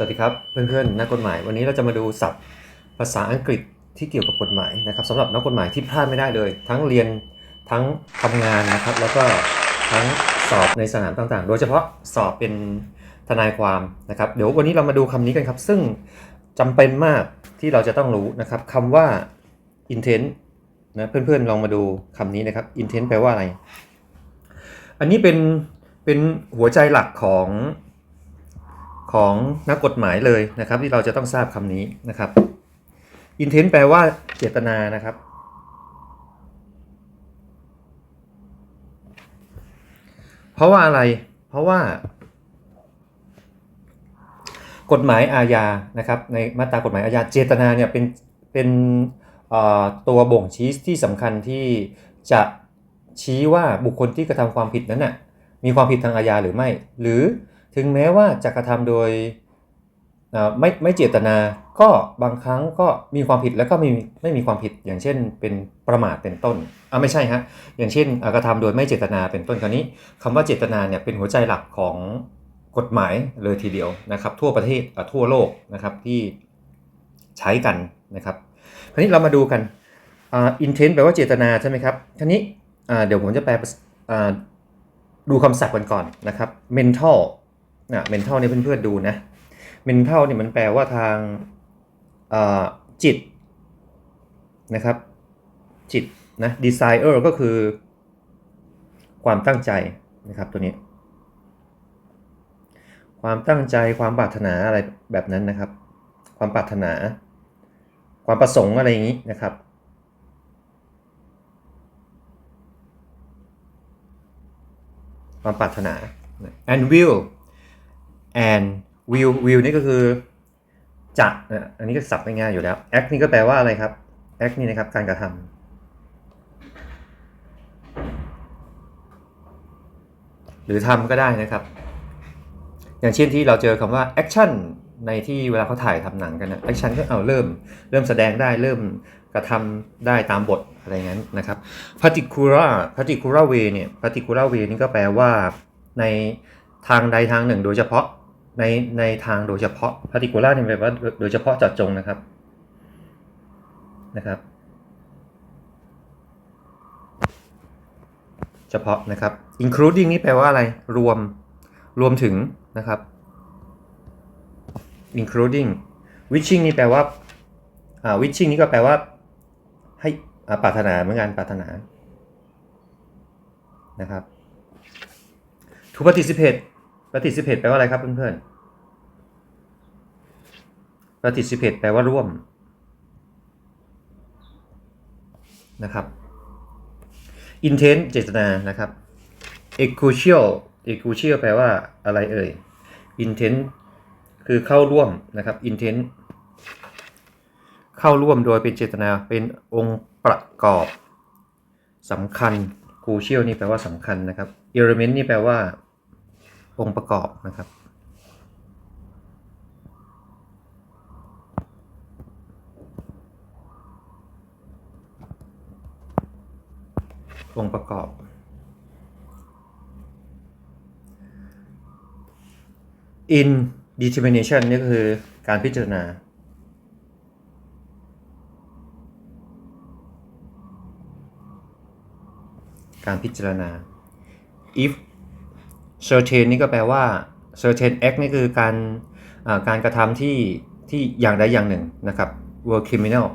สวัสดีครับเพื่อนๆนักกฎหมาย วันนี้เราจะมาดูศัพท์ภาษาอังกฤษที่เกี่ยวกับกฎหมายนะครับสำหรับนักกฎหมายที่พลาดไม่ได้เลย ทั้งเรียนทั้งทำงานนะครับ แล้วก็ทั้งสอบในสนามต่างๆ โดยเฉพาะสอบเป็นทนายความนะครับเดี๋ยววันนี้เรามาดูคำนี้กันครับ ซึ่งจำเป็นมากที่เราจะต้องรู้นะครับคำว่า intent นะเพื่อนๆลองมาดูคำนี้นะครับ intent แปลว่าอะไร อันนี้เป็นเป็นหัวใจหลักของ ของนักกฎหมายเลยนะครับ ที่เราจะต้องทราบคำนี้นะครับ intent แปลว่าเจตนานะครับ เพราะว่าอะไร เพราะว่า กฎหมายอาญานะครับ ในมาตรากฎหมายอาญาเจตนาเนี่ยเป็นเป็นตัวบ่งชี้ที่สำคัญที่จะชี้ว่าบุคคลที่กระทำความผิดนั้นน่ะมีความผิดทางอาญาหรือไม่ หรือ ถึงแม้ว่าจะกระทำโดยไม่ไม่เจตนา ก็บางครั้งก็มีความผิดแล้วก็ไม่มีไม่มีความผิดอย่างเช่น เป็นประมาทเป็นต้นอ่าไม่ใช่ฮะอย่างเช่นกระทำโดยไม่เจตนาเป็นต้นคราวนี้คำว่าเจตนาเนี่ยเป็นหัวใจหลักของกฎหมายเลยทีเดียวนะครับ ทั่วประเทศทั่วโลกนะครับที่ใช้กันนะครับคราวนี้เรามาดูกันอ่า intent แปลว่าเจตนาใช่ไหมครับคราวนี้อ่าเดี๋ยวผมจะแปลอ่าดูคำศัพท์กันก่อนนะครับ mental นะ mental เนี่ยเพื่อนๆดูนะ mental เนี่ยมันแปลว่าทางจิตนะครับ จิตนะ desire ก็คือ ความตั้งใจนะครับตัวนี้ ความตั้งใจความปรารถนาอะไรแบบนั้นนะครับ ความปรารถนา ความประสงค์อะไรอย่างนี้นะครับความปรารถนา and will and will will นี่ก็คือจะนะอันนี้ก็สับง่ายๆอยู่แล้ว act นี่ก็แปลว่าอะไรครับ act นี่นะครับการกระทำหรือทำก็ได้นะครับ อย่างเช่นที่เราเจอคำว่า action ในที่เวลาเขาถ่ายทำหนังกันนะ action ก็เอาเริ่ม เริ่มแสดงได้เริ่มกระทำได้ตามบทอะไรงั้นนะครับ particular particular way เนี่ย particular way นี่ก็แปลว่าในทางใดทางหนึ่งโดยเฉพาะ ในในทางโดยเฉพาะ particular นี่ยแปลว่าโดยเฉพาะเจาะจงนะครับนะครับ เฉพาะนะครับ including นี่แปลว่าอะไร รวม รวมถึงนะครับ including wishing นี่แปลว่าอ่า wishing นี่ก็แปลว่า ให้อาปรารถนาเหมือนกันปรารถนานะครับ to participate participate แปลว่าอะไรครับเพื่อนๆ participate แปลว่าร่วมนะครับ intent เจตนานะครับ equutial equutial แปลว่าอะไรเอ่ย intent คือเข้าร่วมนะครับ intent เข้าร่วมโดยเป็นเจตนาเป็นองค์ประกอบสำคัญ crucial นี่แปลว่าสำคัญนะครับ element นี่แปลว่า องค์ประกอบนะครับ องค์ประกอบ in determination นี่ก็คือการพิจารณาการพิจารณา if certain นี่ก็แปลว่า certain act นี่คือการการกระทำที่ที่อย่างใดอย่างหนึ่งนะครับ were criminal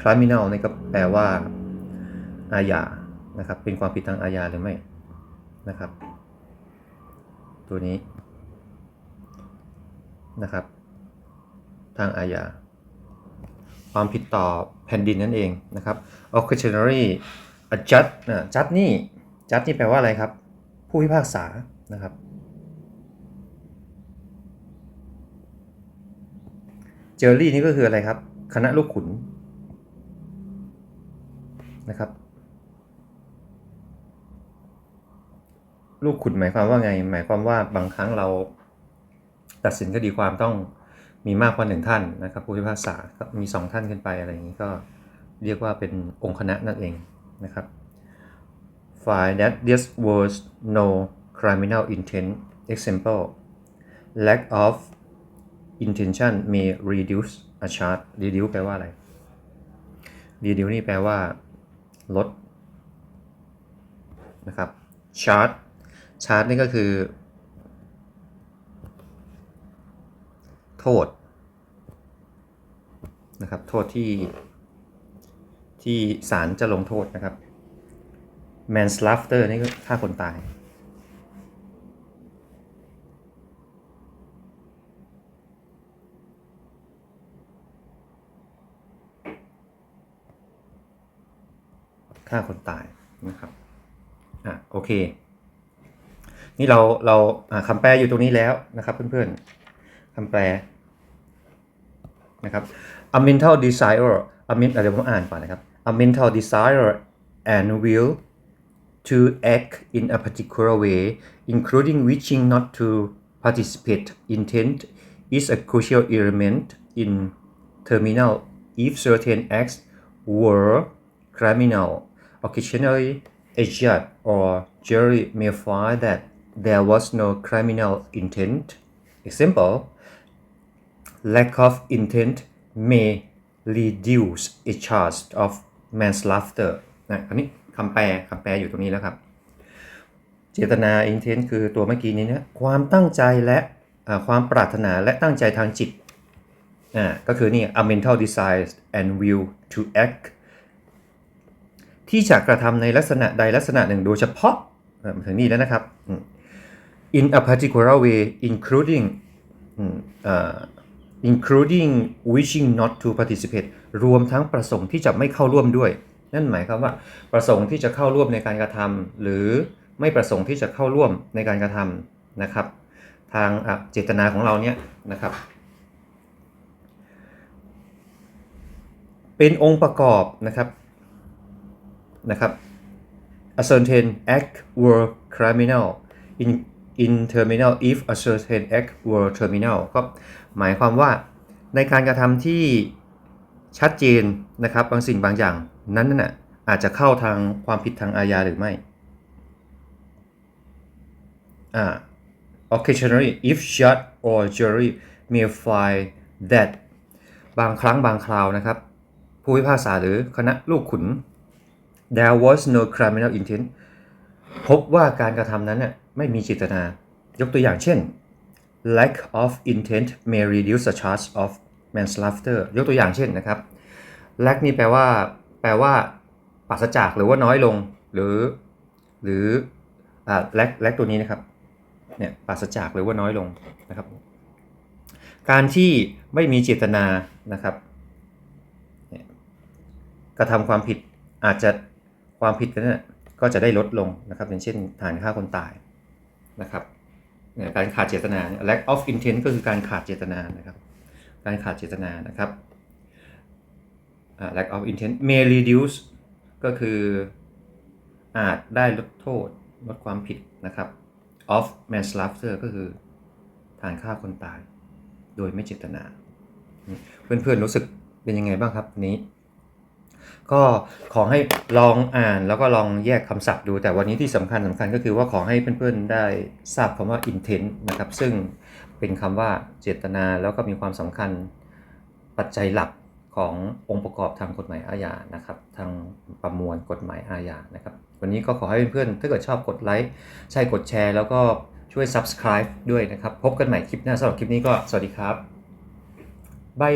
criminal นี่ก็แปลว่าอาญานะครับ เป็นความผิดทางอาญาหรือไม่นะครับ ตัวนี้นะครับ ทางอาญาความผิดต่อแผ่นดินนั่นเองนะครับ occasionally a judge นะ judge นี่ judge นี่แปลว่าอะไรครับ ผู้พิพากษานะครับ เจอรี่นี่ก็คืออะไรครับ คณะลูกขุนนะครับ ลูกขุนหมายความว่าไง หมายความว่าบางครั้งเราตัดสินคดีความต้องมีมากกว่าหนึ่งท่านนะครับผู้พิพากษามีสองท่านขึ้นไปอะไรอย่างนี้ก็เรียกว่าเป็นองค์คณะนั่นเองนะครับ find that there was no criminal intent example lack of intention may reduce a charge reduce แปลว่าอะไร reduce นี่แปลว่า ลด นะครับ charge charge นี่ก็คือ โทษ นะครับ โทษที่ที่ศาลจะลงโทษนะครับ manslaughter นี่ก็ฆ่าคนตาย ฆ่าคนตายนะครับอะโอเค นี่เราเราคำแปลอยู่ตรงนี้แล้วนะครับเพื่อนๆคำแปลนะครับ a mental desire a men เดี๋ยวผมอ่านก่อนนะครับ a mental desire and will to act in a particular way including wishing not to participate intent is a crucial element in terminal if certain acts were criminal occasionally a judge or jury may find that there was no criminal intent example lack of intent may reduce a charge of manslaughter นะอันนี้ คำแปลคำแปลอยู่ตรงนี้แล้วครับ เจตนา intent คือตัวเมื่อกี้นี้นะความตั้งใจและความปรารถนาและตั้งใจทางจิตอ่าก็คือนี่ a mental desire and will to act ที่จะกระทำในลักษณะใดลักษณะหนึ่งโดยเฉพาะมาถึงนี่แล้วนะครับ in a particular way including อืมอ่า including wishing not to participate รวมทั้งประสงค์ที่จะไม่เข้าร่วมด้วย นั่นหมายความว่าประสงค์ที่จะเข้าร่วมในการกระทำหรือไม่ประสงค์ที่จะเข้าร่วมในการกระทำนะครับ ทางเจตนาของเราเนี่ยนะครับ เป็นองค์ประกอบนะครับนะครับ a certain act were criminal in in terminal if a certain act were terminal ก็หมายความว่าในการกระทำที่ชัดเจนนะครับบางสิ่งบางอย่าง นั้นน่ะอาจจะเข้าทางความผิดทางอาญาหรือไม่อ่า occasionally if judge or jury may find that บางครั้งบางคราวนะครับ ผู้พิพากษาหรือคณะลูกขุน there was no criminal intent พบว่าการกระทำนั้นน่ะไม่มีเจตนา ยกตัวอย่างเช่น lack of intent may reduce the charge of manslaughter ยกตัวอย่างเช่นนะครับ lack นี่แปลว่า แปลว่าปราศจากหรือว่าน้อยลง หรือ หรืออ่า lack lack ตัวนี้นะครับเนี่ยปราศจากหรือว่าน้อยลงนะครับ การที่ไม่มีเจตนานะครับเนี่ยกระทำความผิดอาจจะความผิดนั้นนะก็จะได้ลดลงนะครับอย่างเช่นฐานฆ่าคนตายนะครับเนี่ยการขาดเจตนาเนี่ย lack of intent ก็คือการขาดเจตนานะครับ การขาดเจตนานะครับ lack of intent may reduce ก็คืออาจได้ลดโทษลดความผิดนะครับ of manslaughter ก็คือฐานฆ่าคนตาย โดยไม่เจตนา เพื่อนๆรู้สึกเป็นยังไงบ้างครับนี้ ก็ขอให้ลองอ่านแล้วก็ลองแยกคำศัพท์ดู แต่วันนี้ที่สำคัญสำคัญก็คือว่าขอให้เพื่อนๆได้ทราบคำว่า intent นะครับ ซึ่งเป็นคำว่าเจตนาแล้วก็มีความสำคัญปัจจัยหลัก ขององค์ประกอบทางกฎหมายอาญานะครับ ทางประมวลกฎหมายอาญานะครับ วันนี้ก็ขอให้เพื่อนๆถ้าเกิดชอบกดไลค์ใช่กดแชร์ แล้วก็ช่วย subscribe ด้วยนะครับ พบกันใหม่คลิปหน้าสำหรับคลิปนี้ก็สวัสดีครับบาย